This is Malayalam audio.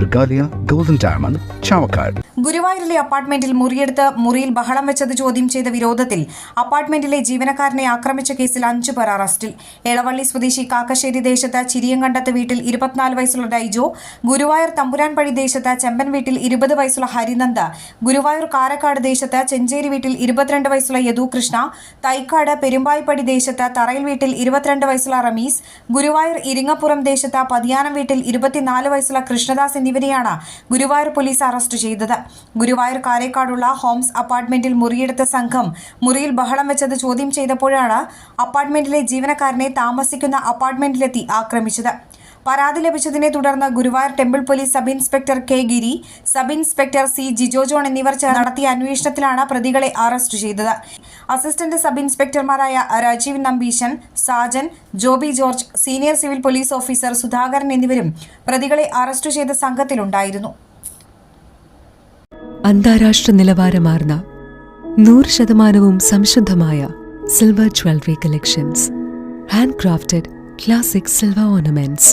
Regalia golden diamond Chavakkad ഗുരുവായൂരിലെ അപ്പാർട്ട്മെന്റിൽ മുറിയെടുത്ത് മുറിയിൽ ബഹളം വെച്ചത് ചോദ്യം ചെയ്ത വിരോധത്തിൽ അപ്പാർട്ട്മെന്റിലെ ജീവനക്കാരനെ ആക്രമിച്ച കേസിൽ അഞ്ചു പേർ അറസ്റ്റിൽ. എളവള്ളി സ്വദേശി കാക്കശ്ശേരി ദേശത്ത് ചിരിയങ്കണ്ടത്ത് വീട്ടിൽ ഇരുപത്തിനാല് വയസ്സുള്ള ഡൈജോ ഗുരുവായൂർ തമ്പുരാൻപടി ദേശത്ത് ചെമ്പൻ വീട്ടിൽ ഇരുപത് വയസ്സുള്ള ഹരിനന്ദ ഗുരുവായൂർ കാരക്കാട് ദേശത്ത് ചെഞ്ചേരി വീട്ടിൽ ഇരുപത്തിരണ്ട് വയസ്സുള്ള യദുകൃഷ്ണ തൈക്കാട് പെരുമ്പായിപ്പടി ദേശത്ത് തറയിൽ വീട്ടിൽ ഇരുപത്തിരണ്ട് വയസ്സുള്ള റമീസ് ഗുരുവായൂർ ഇരിങ്ങപ്പുറം ദേശത്ത് പതിയാനം വീട്ടിൽ ഇരുപത്തിനാല് വയസ്സുള്ള കൃഷ്ണദാസ് എന്നിവരെയാണ് ഗുരുവായൂർ പോലീസ് അറസ്റ്റ് ചെയ്തത്. ഗുരുവായൂർ കാരേക്കാടുള്ള ഹോംസ് അപ്പാർട്ട്മെന്റിൽ മുറിയെടുത്ത സംഘം മുറിയിൽ ബഹളം വെച്ചത് ചോദ്യം ചെയ്തപ്പോഴാണ് അപ്പാർട്ട്മെന്റിലെ ജീവനക്കാരനെ താമസിക്കുന്ന അപ്പാർട്ട്മെന്റിലെത്തി ആക്രമിച്ചത്. പരാതി ലഭിച്ചതിനെ തുടർന്ന് Guruvayur temple police sub inspector K Giri sub inspector C Jijo John എന്നിവർ ചേർന്ന് നടത്തിയ അന്വേഷണത്തിലാണ് പ്രതികളെ അറസ്റ്റ് ചെയ്തത്. Assistant sub ഇൻസ്പെക്ടർമാരായ Rajeev Nambeesan Sajan Joby George senior civil police officer Sudhakaran എന്നിവരും പ്രതികളെ അറസ്റ്റ് ചെയ്ത സംഘത്തിലുണ്ടായിരുന്നു. അന്താരാഷ്ട്ര നിലവാരമാർന്ന നൂറ് ശതമാനവും സംശുദ്ധമായ silver jewellery collections. Hand crafted classic silver ornaments.